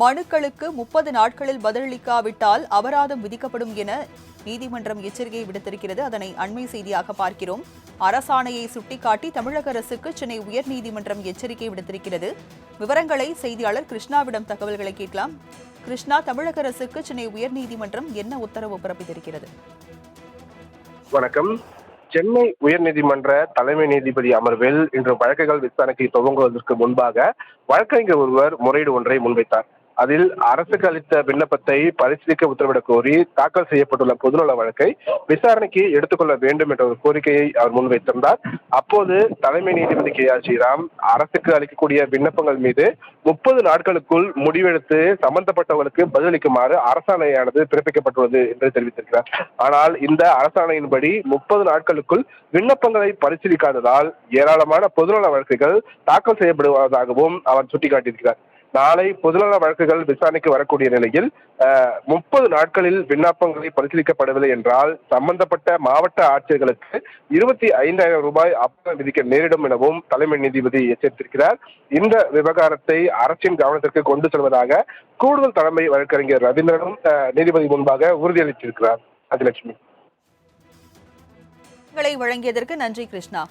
மனுக்களுக்கு முப்பது நாட்களில் பதிலளிக்காவிட்டால் அபராதம் விதிக்கப்படும் என நீதிமன்றம் எச்சரிக்கை விடுத்திருக்கிறது. அதனை அண்மை செய்தியாக பார்க்கிறோம். அரசாணையை சுட்டிக்காட்டி தமிழக அரசுக்கு சென்னை உயர்நீதிமன்றம் எச்சரிக்கை விடுத்திருக்கிறது. விவரங்களை செய்தியாளர் கிருஷ்ணாவிடம் தகவல்களை கேட்கலாம். கிருஷ்ணா தமிழக அரசுக்கு சென்னை உயர்நீதிமன்றம் என்ன உத்தரவு பிறப்பித்திருக்கிறது? வணக்கம். சென்னை உயர்நீதிமன்ற தலைமை நீதிபதி அமர்வில் இன்று வழக்குகள் விசாரணைக்கு துவங்குவதற்கு முன்பாக வழக்கறிஞர் ஒருவர் முறையீடு ஒன்றை முன்வைத்தார். அதில் அரசுக்கு அளித்த விண்ணப்பத்தை பரிசீலிக்க உத்தரவிடக் கோரி தாக்கல் செய்யப்பட்டுள்ள பொதுநல வழக்கை விசாரணைக்கு எடுத்துக்கொள்ள வேண்டும் என்ற ஒரு கோரிக்கையை அவர் முன்வைத்திருந்தார். அப்போது தலைமை நீதிபதி கே ஆர் ஸ்ரீராம் அரசுக்கு அளிக்கக்கூடிய விண்ணப்பங்கள் மீது முப்பது நாட்களுக்குள் முடிவெடுத்து சம்பந்தப்பட்டவர்களுக்கு பதிலளிக்குமாறு அரசாணையானது பிறப்பிக்கப்பட்டுள்ளது என்று தெரிவித்திருக்கிறார். ஆனால் இந்த அரசாணையின்படி முப்பது நாட்களுக்குள் விண்ணப்பங்களை பரிசீலிக்காததால் ஏராளமான பொதுநல வழக்குகள் தாக்கல் செய்யப்படுவதாகவும் அவர் சுட்டிக்காட்டியிருக்கிறார். நாளை பொதுநல வழக்குகள் விசாரணைக்கு வரக்கூடிய நிலையில் முப்பது நாட்களில் விண்ணப்பங்களை பரிசீலிக்கப்படவில்லை என்றால் சம்பந்தப்பட்ட மாவட்ட ஆட்சியர்களுக்கு இருபத்தி ஐந்தாயிரம் ரூபாய் அபராதம் விதிக்க நேரிடும் எனவும் தலைமை நீதிபதி எச்சரித்திருக்கிறார். இந்த விவகாரத்தை அரசின் கவனத்திற்கு கொண்டு செல்வதாக கூடுதல் தலைமை வழக்கறிஞர் ரவீந்திரனும் நீதிபதி முன்பாக உறுதியளித்திருக்கிறார். அதிலட்சுமி வழங்கியதற்கு நன்றி கிருஷ்ணா.